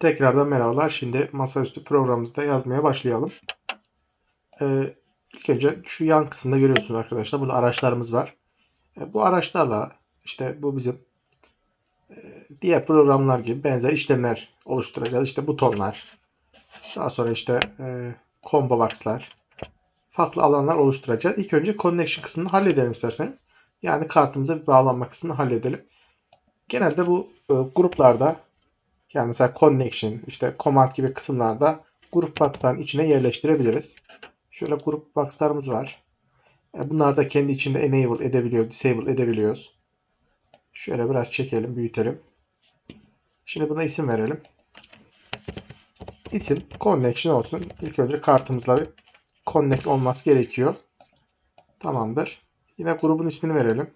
Tekrardan merhabalar. Şimdi masaüstü programımızda yazmaya başlayalım. Ee, ilk önce şu yan kısımda görüyorsunuz arkadaşlar. Burada araçlarımız var. Ee, bu araçlarla işte bu bizim e, diğer programlar gibi benzer işlemler oluşturacağız. İşte butonlar. Daha sonra işte e, combo box'lar. Farklı alanlar oluşturacağız. İlk önce connection kısmını halledelim isterseniz. Yani kartımıza bir bağlanma kısmını halledelim. Genelde bu e, gruplarda yani mesela connection, işte command gibi kısımlarda grup box'ların içine yerleştirebiliriz. Şöyle grup box'larımız var. E, bunlar da kendi içinde enable edebiliyor, disable edebiliyoruz. Şöyle biraz çekelim, büyütelim. Şimdi buna isim verelim. İsim connection olsun. İlk önce kartımızla bir connect olması gerekiyor. Tamamdır. Yine grubun ismini verelim.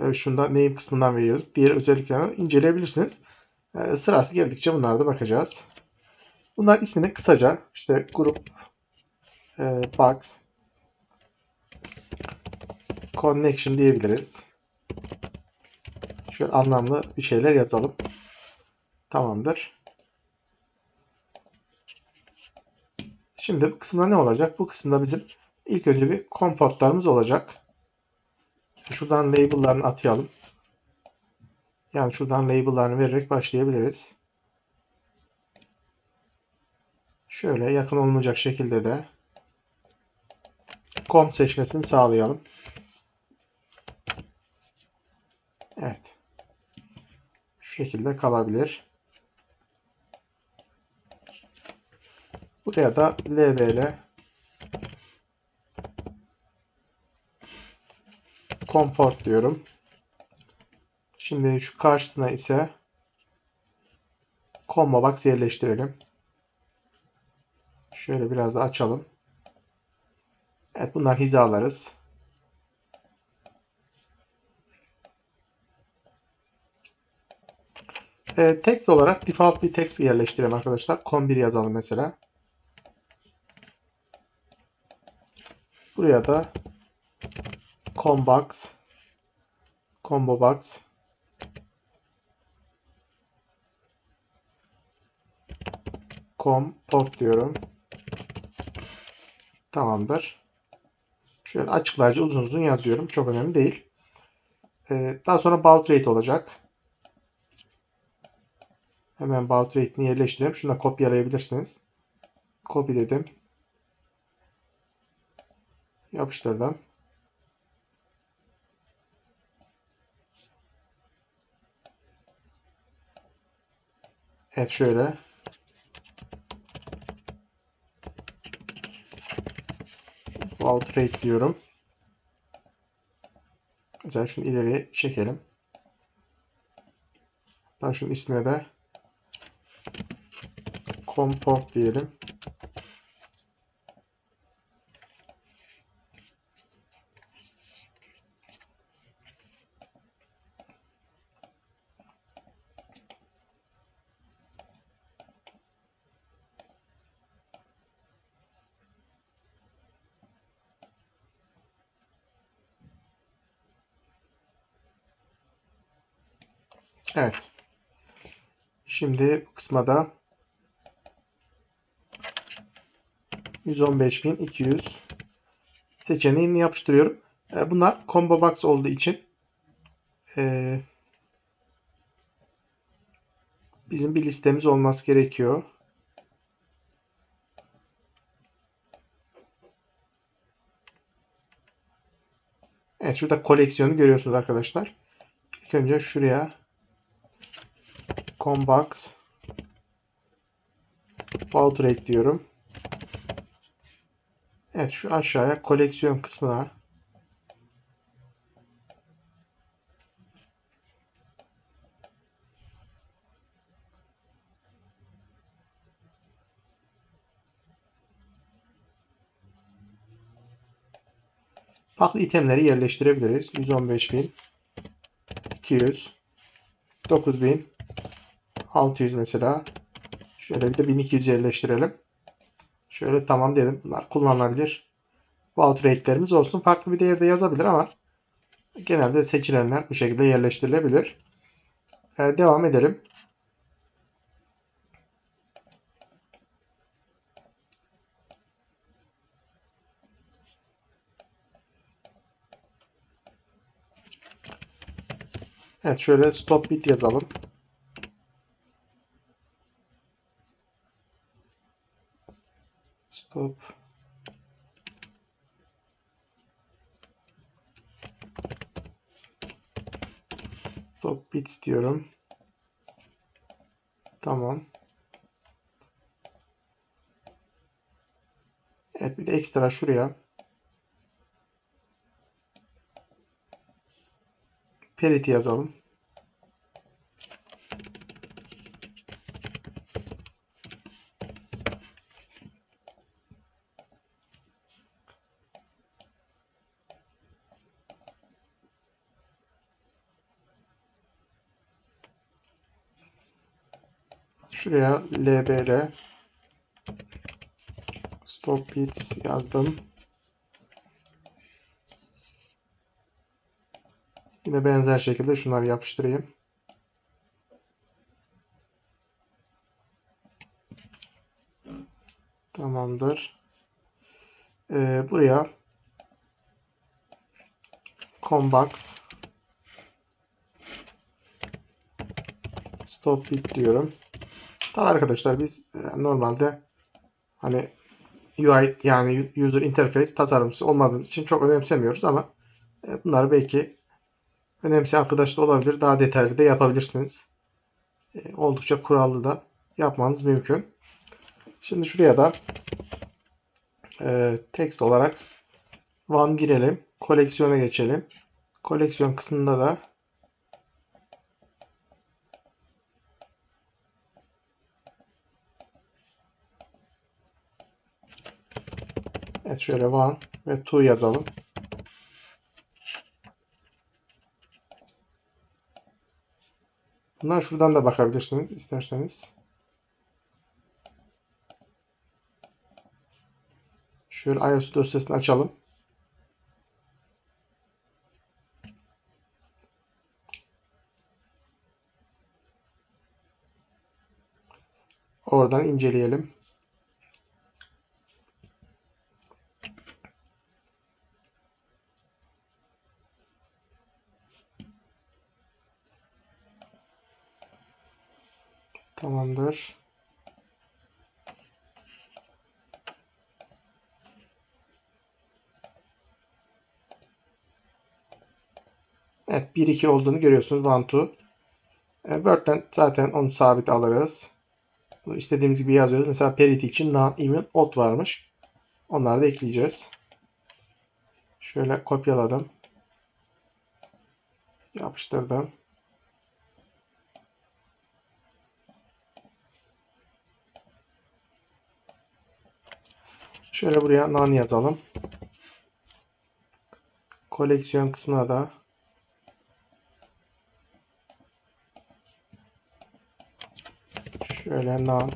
Evet, şunda name kısmından veriyoruz. Diğer özelliklerini inceleyebilirsiniz. Ee, sırası geldikçe bunlara da bakacağız. Bunlar ismini kısaca işte grup e, box connection diyebiliriz. Şöyle anlamlı bir şeyler yazalım. Tamamdır. Şimdi bu kısımda ne olacak? Bu kısımda bizim ilk önce bir komportlarımız olacak. Şuradan label'larını atayalım. Yani şuradan label'larını vererek başlayabiliriz. Şöyle yakın olmayacak şekilde de com seçmesini sağlayalım. Evet. Şu şekilde kalabilir. Buraya da lbl comport diyorum. Şimdi şu karşısına ise combo box yerleştirelim. Şöyle biraz da açalım. Evet bunlar hizalarız. E, text olarak default bir text yerleştirelim arkadaşlar. com1 yazalım mesela. Buraya da combox combo box comport diyorum. Tamamdır. Şöyle açıklayıcı uzun uzun yazıyorum. Çok önemli değil. Ee, daha sonra baud rate olacak. Hemen baud rate'ini yerleştirelim. Şunu da kopyalayabilirsiniz. Copy dedim. Yapıştırdım. Evet şöyle. Outrate diyorum. Mesela şunu ileriye çekelim. Ben şunun ismine de comport diyelim. Evet. Şimdi bu kısma da 115.200 seçeneğini yapıştırıyorum. E, bunlar combo box olduğu için e, bizim bir listemiz olması gerekiyor. Evet şurada koleksiyonu görüyorsunuz arkadaşlar. İlk önce şuraya combox Outrate diyorum. Evet şu aşağıya koleksiyon kısmına farklı itemleri yerleştirebiliriz. 115.200 9000 600 mesela. Şöyle bir de 1250'leştirelim. Şöyle tamam dedim. Bunlar kullanılabilir. Vault rate'lerimiz olsun. Farklı bir değerde yazabilir ama genelde seçilenler bu şekilde yerleştirilebilir. Ee, devam edelim. Evet şöyle stop bit yazalım. Diyorum. Tamam. Evet bir de ekstra şuraya parity yazalım. Şuraya lbr stop bits yazdım. Yine benzer şekilde şunları yapıştırayım. Tamamdır. Ee, buraya combox stop bit diyorum. Tamam arkadaşlar biz e, normalde hani UI yani user interface tasarımcısı olmadığı için çok önemsemiyoruz ama e, bunları belki önemli arkadaşlar olabilir. Daha detaylı da yapabilirsiniz. E, oldukça kurallı da yapmanız mümkün. Şimdi şuraya da e, text olarak one girelim. Koleksiyona geçelim. Koleksiyon kısmında da Evet şöyle one ve two yazalım. Bunlar şuradan da bakabilirsiniz isterseniz. Şöyle iOS dosyasını açalım. Oradan inceleyelim. Tamamdır. Evet 1-2 olduğunu görüyorsunuz. 1-2. E, Word'den zaten onu sabit alırız. Bunu istediğimiz gibi yazıyoruz. Mesela parity için non-even odd varmış. Onları da ekleyeceğiz. Şöyle kopyaladım. Yapıştırdım. Şöyle buraya none yazalım. Koleksiyon kısmına da şöyle none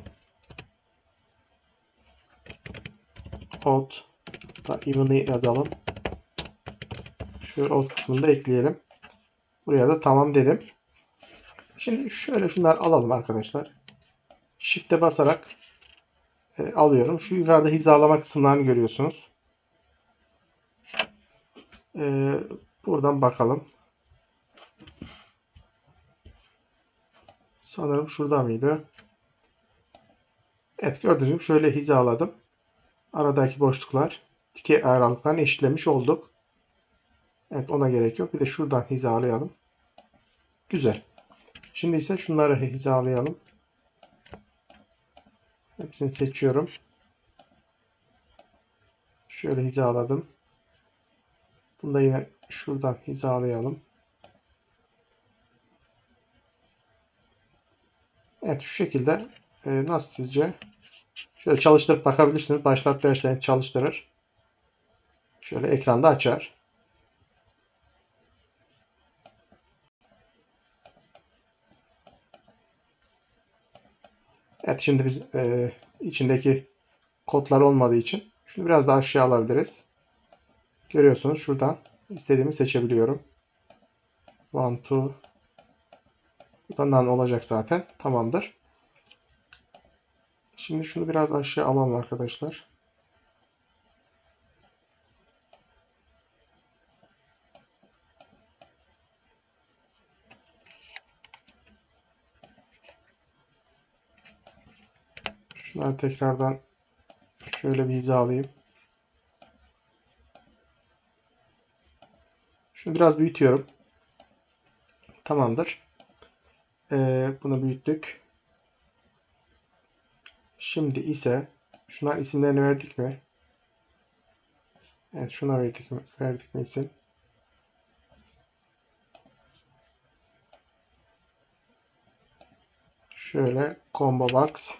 odd da even'ı yazalım. Şu odd kısmını da ekleyelim. Buraya da tamam dedim. Şimdi şöyle şunları alalım arkadaşlar. Shift'e basarak e, alıyorum. Şu yukarıda hizalama kısımlarını görüyorsunuz. E, buradan bakalım. Sanırım şurada mıydı? Evet gördüğünüz gibi şöyle hizaladım. Aradaki boşluklar dikey aralıklarını eşitlemiş olduk. Evet ona gerek yok. Bir de şuradan hizalayalım. Güzel. Şimdi ise şunları hizalayalım. Hepsini seçiyorum. Şöyle hizaladım. Bunu da yine şuradan hizalayalım. Evet şu şekilde e, nasıl sizce? Şöyle çalıştırıp bakabilirsiniz. Başlat derseniz çalıştırır. Şöyle ekranda açar. Evet şimdi biz e, içindeki kodlar olmadığı için şunu biraz daha aşağı alabiliriz. Görüyorsunuz şuradan istediğimi seçebiliyorum. One, two. Buradan olacak zaten. Tamamdır. Şimdi şunu biraz aşağı alalım arkadaşlar. Şunları tekrardan şöyle bir hizalayayım. Şunu biraz büyütüyorum. Tamamdır. Ee, bunu büyüttük. Şimdi ise şunlar isimlerini verdik mi? Evet şuna verdik mi? Verdik mi isim? Şöyle combo box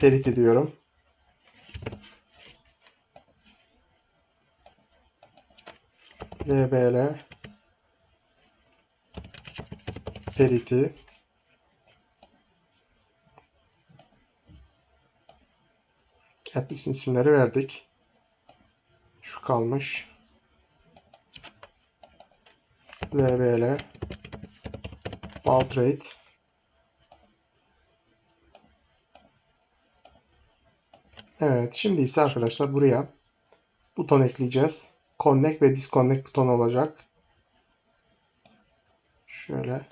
Periti diyorum. VBL Periti Evet bütün isimleri verdik. Şu kalmış. VBL Baud Evet şimdi ise arkadaşlar buraya buton ekleyeceğiz. Connect ve Disconnect butonu olacak. Şöyle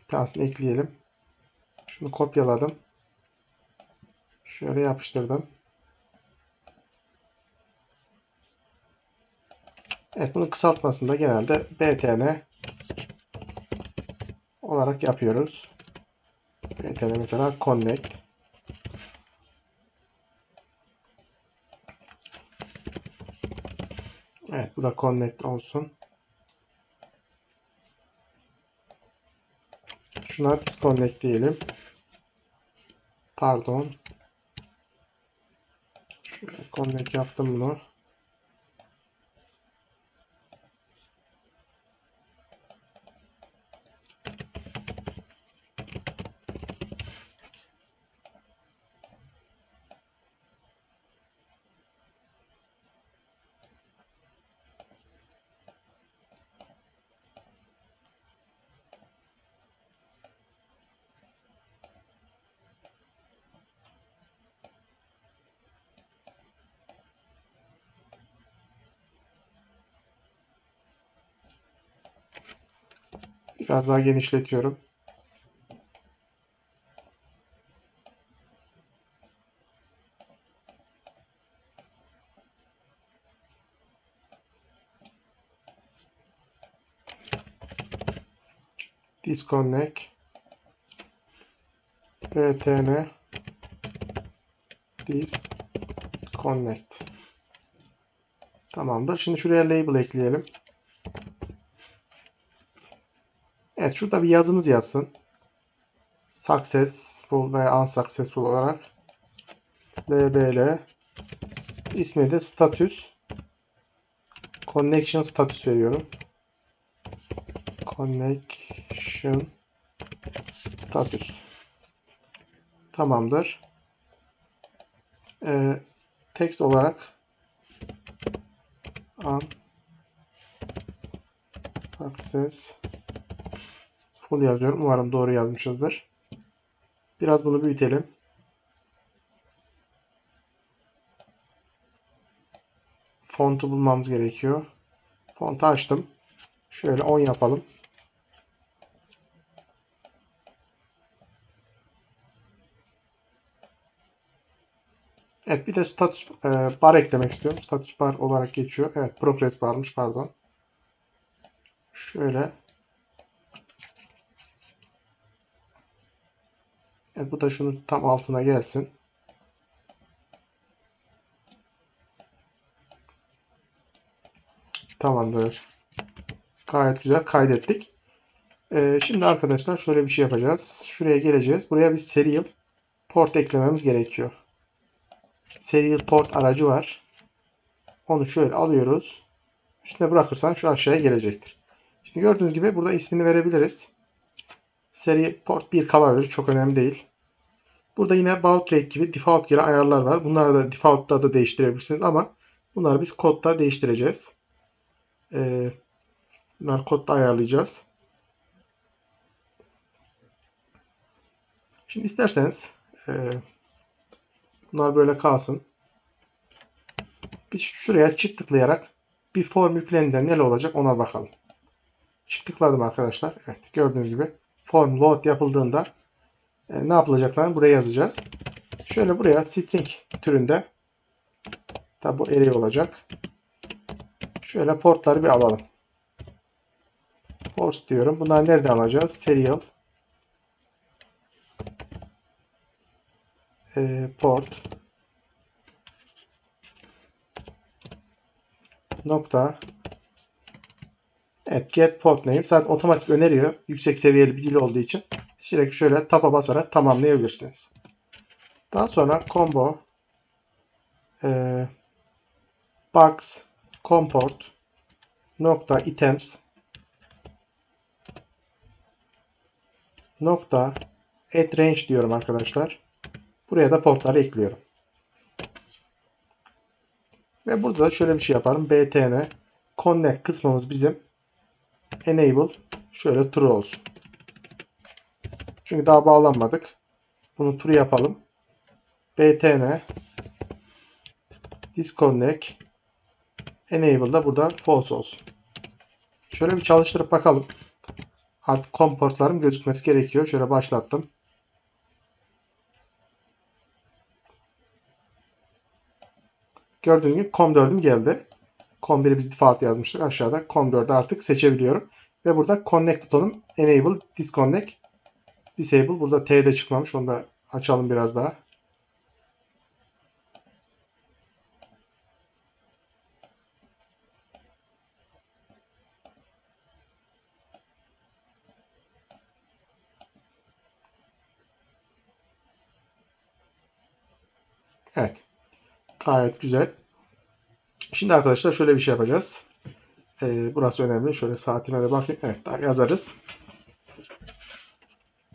bir tanesini ekleyelim. Şunu kopyaladım. Şöyle yapıştırdım. Evet bunun kısaltmasında genelde BTN olarak yapıyoruz. BTN mesela Connect. Evet bu da Connect olsun. Şuna Disconnect diyelim. Pardon. Şöyle Connect yaptım bunu. Biraz daha genişletiyorum. Disconnect btn disconnect Tamamdır. Şimdi şuraya label ekleyelim. Evet şurada bir yazımız yazsın. Successful veya unsuccessful olarak LBL ismi de status connection status veriyorum. Connection status tamamdır. Ee, text olarak un success full yazıyorum. Umarım doğru yazmışızdır. Biraz bunu büyütelim. Fontu bulmamız gerekiyor. Fontu açtım. Şöyle 10 yapalım. Evet bir de status e, bar eklemek istiyorum. Status bar olarak geçiyor. Evet progress barmış pardon. Şöyle Evet, bu da şunun tam altına gelsin. Tamamdır. Gayet güzel kaydettik. Ee, şimdi arkadaşlar şöyle bir şey yapacağız. Şuraya geleceğiz. Buraya bir serial port eklememiz gerekiyor. Serial port aracı var. Onu şöyle alıyoruz. Üstüne bırakırsan şu aşağıya gelecektir. Şimdi gördüğünüz gibi burada ismini verebiliriz. Seri port 1 kalabilir. Çok önemli değil. Burada yine baud rate gibi default gelen ayarlar var. Bunları da default'ta da değiştirebilirsiniz ama bunları biz kodda değiştireceğiz. Ee, bunları kodda ayarlayacağız. Şimdi isterseniz e, bunlar böyle kalsın. Biz şuraya çift tıklayarak bir form yüklendiğinde ne olacak ona bakalım. Çift tıkladım arkadaşlar. Evet gördüğünüz gibi form load yapıldığında e, ne yapılacaklarını buraya yazacağız. Şöyle buraya string türünde tabi bu array olacak. Şöyle portları bir alalım. Port diyorum. Bunları nereden alacağız? Serial e, port nokta Evet get port name zaten otomatik öneriyor. Yüksek seviyeli bir dil olduğu için direkt şöyle tapa basarak tamamlayabilirsiniz. Daha sonra combo e, box comport nokta items nokta add range diyorum arkadaşlar. Buraya da portları ekliyorum. Ve burada da şöyle bir şey yaparım. btn connect kısmımız bizim enable şöyle true olsun. Çünkü daha bağlanmadık. Bunu true yapalım. btn disconnect enable da burada false olsun. Şöyle bir çalıştırıp bakalım. Artık komportlarım gözükmesi gerekiyor. Şöyle başlattım. Gördüğünüz gibi COM4'üm geldi. COM1'i biz default yazmıştık. Aşağıda COM4'ü artık seçebiliyorum. Ve burada connect butonum enable, disconnect, disable. Burada T'de çıkmamış. Onu da açalım biraz daha. Evet. Gayet güzel. Şimdi arkadaşlar şöyle bir şey yapacağız. Ee, burası önemli. Şöyle saatime de bakayım. Evet daha yazarız.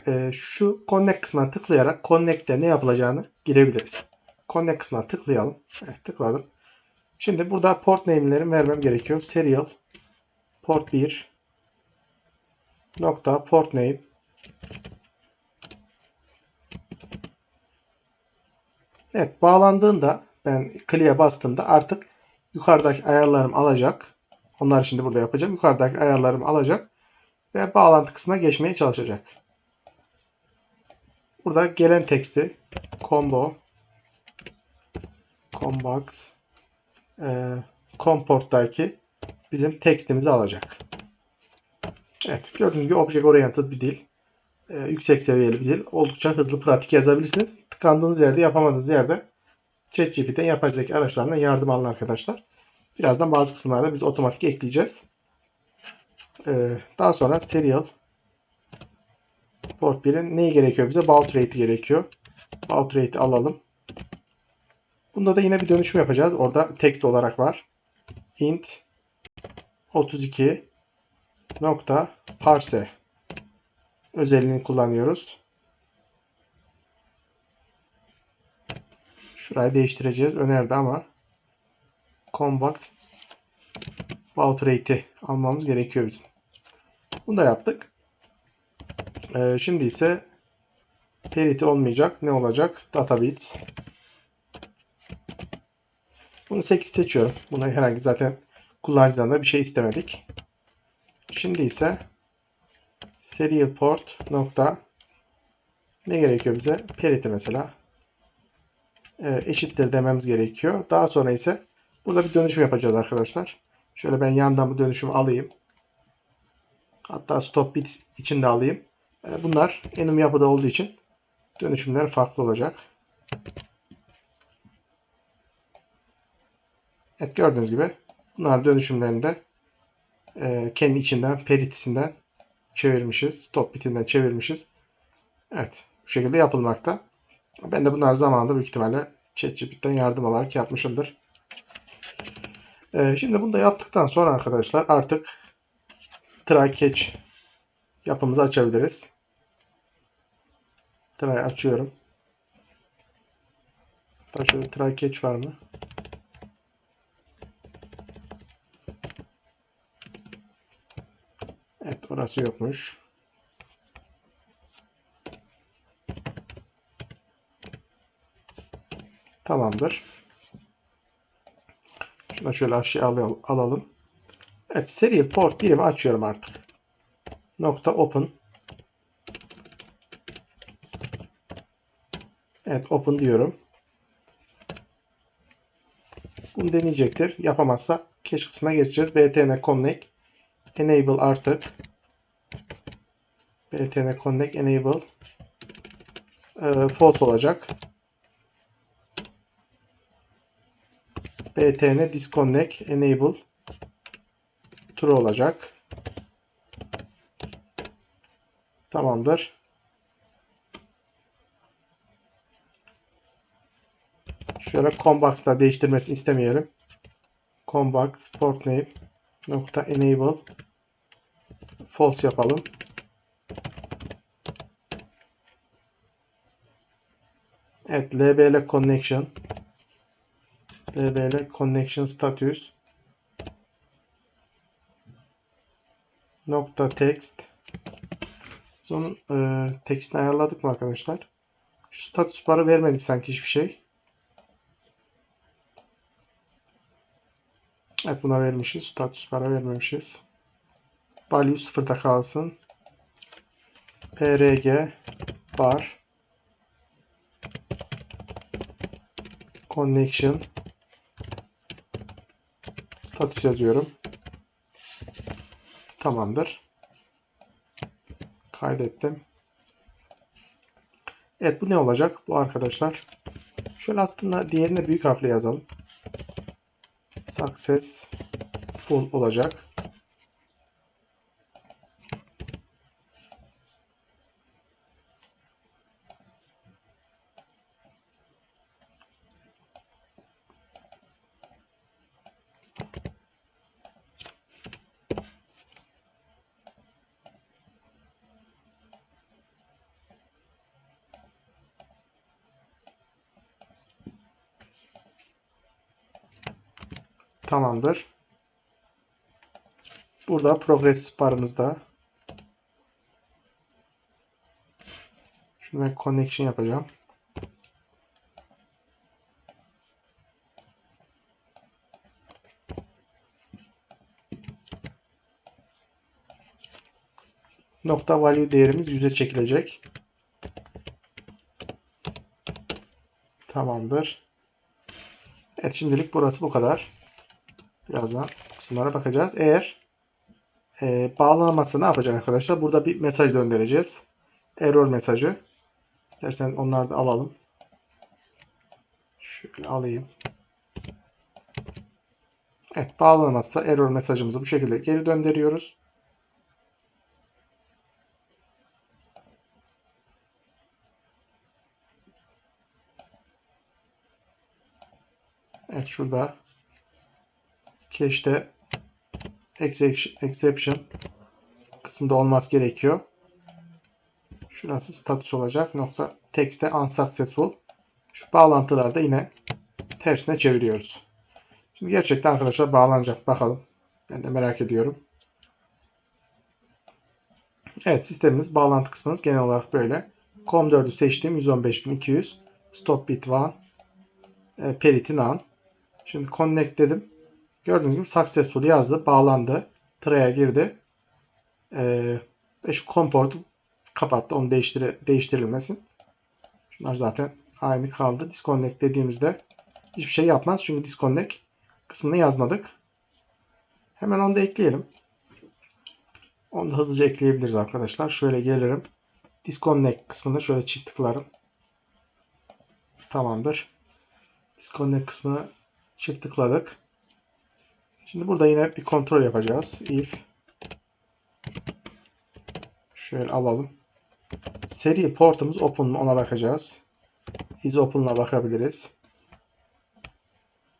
Ee, şu connect kısmına tıklayarak connect'te ne yapılacağını girebiliriz. Connect kısmına tıklayalım. Evet tıkladım. Şimdi burada port name'lerimi vermem gerekiyor. Serial port 1 nokta port name Evet bağlandığında ben clear'e bastığımda artık yukarıdaki ayarlarım alacak. Onlar şimdi burada yapacağım. Yukarıdaki ayarlarımı alacak ve bağlantı kısmına geçmeye çalışacak. Burada gelen teksti combo combox e, comport'taki bizim tekstimizi alacak. Evet gördüğünüz gibi object oriented bir dil. E, yüksek seviyeli bir dil. Oldukça hızlı pratik yazabilirsiniz. Tıkandığınız yerde yapamadığınız yerde ChatGPT'den yapay zeka araçlarından yardım alın arkadaşlar. Birazdan bazı kısımlarda biz otomatik ekleyeceğiz. Ee, daha sonra serial port 1'in neyi gerekiyor bize? Baud rate'i gerekiyor. Baud rate'i alalım. Bunda da yine bir dönüşüm yapacağız. Orada text olarak var. int 32 nokta parse özelliğini kullanıyoruz. Şurayı değiştireceğiz. Önerdi ama combat baud rate'i almamız gerekiyor bizim. Bunu da yaptık. Ee, şimdi ise parity olmayacak. Ne olacak? Data bits. Bunu 8 seçiyorum. Buna herhangi zaten kullanıcıdan da bir şey istemedik. Şimdi ise serial port nokta ne gerekiyor bize? Parity mesela. Ee, eşittir dememiz gerekiyor. Daha sonra ise burada bir dönüşüm yapacağız arkadaşlar. Şöyle ben yandan bu dönüşümü alayım. Hatta stop bit için de alayım. Ee, bunlar enum yapıda olduğu için dönüşümler farklı olacak. Evet gördüğünüz gibi bunlar dönüşümlerinde e, kendi içinden peritisinden çevirmişiz. Stop bitinden çevirmişiz. Evet bu şekilde yapılmakta. Ben de bunlar zamanında büyük ihtimalle ChatGPT'den yardım alarak yapmışımdır. Ee, şimdi bunu da yaptıktan sonra arkadaşlar artık try catch yapımızı açabiliriz. Try açıyorum. Hatta şöyle try catch var mı? Evet orası yokmuş. Tamamdır. Şunu şöyle aşağı alalım. Evet serial port birimi açıyorum artık. Nokta open. Evet open diyorum. Bunu deneyecektir. Yapamazsa cache kısmına geçeceğiz. btn connect enable artık btn connect enable e, false olacak. Btn disconnect enable true olacak. Tamamdır. Şöyle combox'la değiştirmesini istemeyelim. Combox port name nokta enable false yapalım. Evet lbl connection lbl connection status nokta text onun e, tekstini ayarladık mı arkadaşlar? Şu status barı vermedik sanki hiçbir şey. Evet buna vermişiz. Status para vermemişiz. Value sıfırda kalsın. PRG bar connection status yazıyorum. Tamamdır. Kaydettim. Evet bu ne olacak? Bu arkadaşlar. Şöyle aslında diğerine büyük harfle yazalım. Success full olacak. Tamamdır. Burada progress barımızda şunu ben connection yapacağım. Nokta value değerimiz 100'e çekilecek. Tamamdır. Evet şimdilik burası bu kadar. Birazdan kısımlara bakacağız. Eğer e, bağlanamazsa ne yapacak arkadaşlar? Burada bir mesaj göndereceğiz. Error mesajı. İstersen onları da alalım. Şöyle alayım. Evet bağlanamazsa error mesajımızı bu şekilde geri döndürüyoruz. Evet şurada cache'de exception kısmında olması gerekiyor. Şurası status olacak. Nokta text'te unsuccessful. Şu bağlantılarda yine tersine çeviriyoruz. Şimdi gerçekten arkadaşlar bağlanacak. Bakalım. Ben de merak ediyorum. Evet sistemimiz bağlantı kısmımız genel olarak böyle. COM4'ü seçtim. 115.200. Stop bit 1. E, Parity none. Şimdi connect dedim. Gördüğünüz gibi successful yazdı. Bağlandı. Try'a girdi. Ee, şu comport'u kapattı. Onu değiştir değiştirilmesin. Şunlar zaten aynı kaldı. Disconnect dediğimizde hiçbir şey yapmaz. Çünkü disconnect kısmını yazmadık. Hemen onu da ekleyelim. Onu da hızlıca ekleyebiliriz arkadaşlar. Şöyle gelirim. Disconnect kısmında şöyle çift tıklarım. Tamamdır. Disconnect kısmını çift tıkladık. Şimdi burada yine bir kontrol yapacağız. If şöyle alalım. Seri portumuz open mu ona bakacağız. Is open'la bakabiliriz.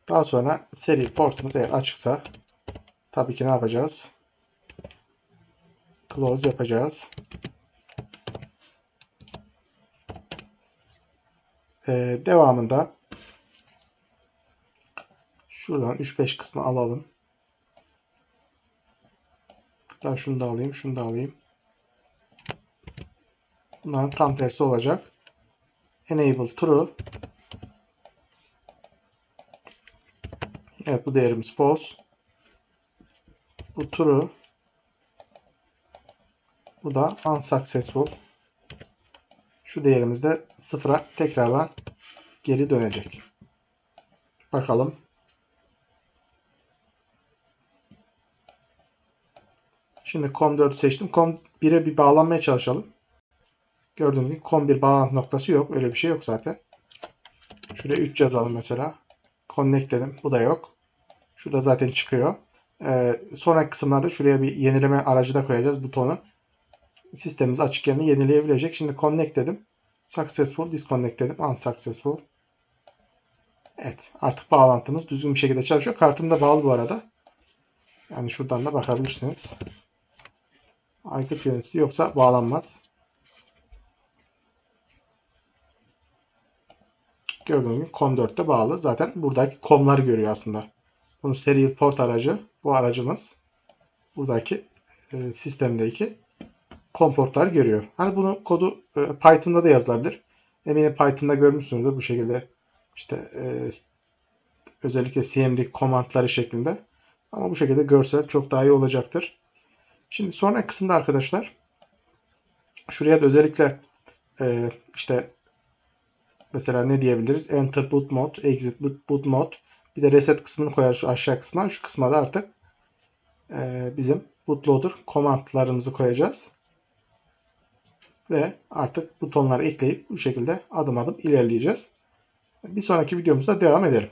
Daha sonra seri portumuz eğer açıksa tabii ki ne yapacağız? Close yapacağız. Ee, devamında şuradan 3-5 kısmı alalım. Hatta şunu da alayım, şunu da alayım. Bunların tam tersi olacak. Enable true. Evet bu değerimiz false. Bu true. Bu da unsuccessful. şu değerimiz de sıfıra tekrardan geri dönecek. Bakalım. Şimdi COM4'ü seçtim. COM1'e bir bağlanmaya çalışalım. Gördüğünüz gibi COM1 bağlantı noktası yok. Öyle bir şey yok zaten. Şuraya 3 yazalım mesela. Connect dedim. Bu da yok. Şurada zaten çıkıyor. Ee, sonraki kısımlarda şuraya bir yenileme aracı da koyacağız butonu. Sistemimiz açık yerini yenileyebilecek. Şimdi connect dedim. Successful, disconnect dedim. Unsuccessful. Evet. Artık bağlantımız düzgün bir şekilde çalışıyor. Kartım da bağlı bu arada. Yani şuradan da bakabilirsiniz. Aykırı yöneticisi yoksa bağlanmaz. Gördüğünüz gibi COM4'te bağlı. Zaten buradaki COM'lar görüyor aslında. Bunun serial port aracı bu aracımız. Buradaki e, sistemdeki COM portlar görüyor. Hani bunu kodu e, Python'da da yazılabilir. Eminim Python'da görmüşsünüzdür bu şekilde işte e, özellikle cmd komandları şeklinde. Ama bu şekilde görsel çok daha iyi olacaktır. Şimdi sonraki kısımda arkadaşlar şuraya da özellikle e, işte mesela ne diyebiliriz? Enter boot mode, exit boot, boot mode. Bir de reset kısmını koyar şu aşağı kısmına. Şu kısma da artık e, bizim bootloader komandlarımızı koyacağız. Ve artık butonları ekleyip bu şekilde adım adım ilerleyeceğiz. Bir sonraki videomuzda devam edelim.